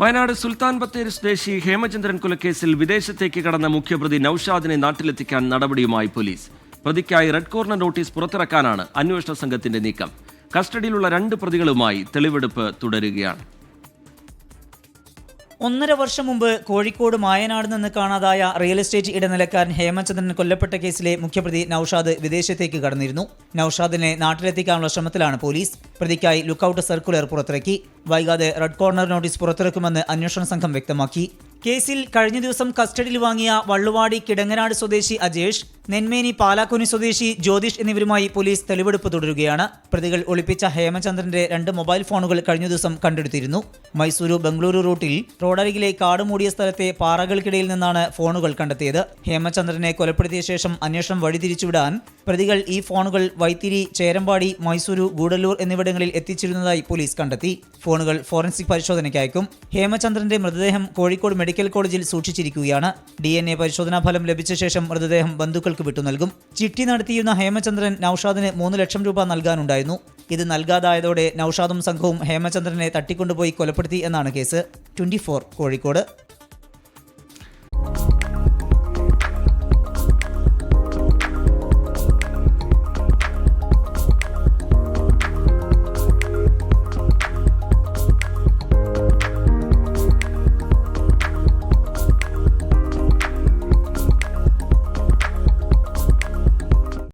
വയനാട് സുൽത്താൻ ബത്തേരി സ്വദേശി ഹേമചന്ദ്രൻ കൊലക്കേസിൽ വിദേശത്തേക്ക് കടന്ന മുഖ്യപ്രതി നൌഷാദിനെ നാട്ടിലെത്തിക്കാൻ നടപടിയുമായി പോലീസ്. പ്രതിക്കായി റെഡ് കോർണർ നോട്ടീസ് പുറത്തിറക്കാനാണ് അന്വേഷണ സംഘത്തിന്റെ നീക്കം. കസ്റ്റഡിയിലുള്ള രണ്ട് പ്രതികളുമായി തെളിവെടുപ്പ് തുടരുകയാണ്. ഒന്നര വർഷം മുമ്പ് കോഴിക്കോട് മായനാട് നിന്ന് കാണാതായ റിയൽ എസ്റ്റേറ്റ് ഇടനിലക്കാരൻ ഹേമചന്ദ്രൻ കൊല്ലപ്പെട്ട കേസിലെ മുഖ്യപ്രതി നൌഷാദ് വിദേശത്തേക്ക് കടന്നിരുന്നു. നൌഷാദിനെ നാട്ടിലെത്തിക്കാനുള്ള ശ്രമത്തിലാണ് പോലീസ്. പ്രതിക്കായി ലുക്കൌട്ട് സർക്കുലർ പുറത്തിറക്കി. വൈകാതെ റെഡ് കോർണർ നോട്ടീസ് പുറത്തിറക്കുമെന്ന് അന്വേഷണ സംഘം വ്യക്തമാക്കി. കേസിൽ കഴിഞ്ഞ ദിവസം കസ്റ്റഡിയിൽ വാങ്ങിയ വള്ളുവാടി കിടങ്ങനാട് സ്വദേശി അജേഷ് നെന്മേനി പാലാക്കുനി സ്വദേശി ജ്യോതിഷ് എന്നിവരുമായി പോലീസ് തെളിവെടുപ്പ് തുടരുകയാണ്. പ്രതികൾ ഒളിപ്പിച്ച ഹേമചന്ദ്രന്റെ രണ്ട് മൊബൈൽ ഫോണുകൾ കഴിഞ്ഞ ദിവസം കണ്ടെടുത്തിരുന്നു. മൈസൂരു ബംഗളൂരു റൂട്ടിൽ റോഡരികിലെ കാട് മൂടിയ സ്ഥലത്തെ പാറകൾക്കിടയിൽ നിന്നാണ് ഫോണുകൾ കണ്ടെത്തിയത്. ഹേമചന്ദ്രനെ കൊലപ്പെടുത്തിയ ശേഷം അന്വേഷണം വഴിതിരിച്ചുവിടാൻ പ്രതികൾ ഈ ഫോണുകൾ വൈത്തിരി ചേരമ്പാടി മൈസൂരു ഗൂഡല്ലൂർ എന്നിവിടങ്ങളിൽ എത്തിച്ചിരുന്നതായി പോലീസ് കണ്ടെത്തി. ഫോണുകൾ ഫോറൻസിക് പരിശോധനയ്ക്ക് അയക്കും ഹേമചന്ദ്രന്റെ മൃതദേഹം കോഴിക്കോട് മെഡിക്കൽ കോളേജിൽ സൂക്ഷിച്ചിരിക്കുകയാണ്. ഡി എൻ എ പരിശോധനാ ഫലം ലഭിച്ച ശേഷം മൃതദേഹം ബന്ധുക്കൾക്ക് വിട്ടു നൽകും. ചിട്ടി നടത്തിയിരുന്ന ഹേമചന്ദ്രൻ നൌഷാദിന് മൂന്ന് ലക്ഷം രൂപ നൽകാനുണ്ടായിരുന്നു. ഇത് നൽകാതായതോടെ നൌഷാദും സംഘവും ഹേമചന്ദ്രനെ തട്ടിക്കൊണ്ടുപോയി കൊലപ്പെടുത്തി എന്നാണ് കേസ്. ട്വന്റി കോഴിക്കോട്.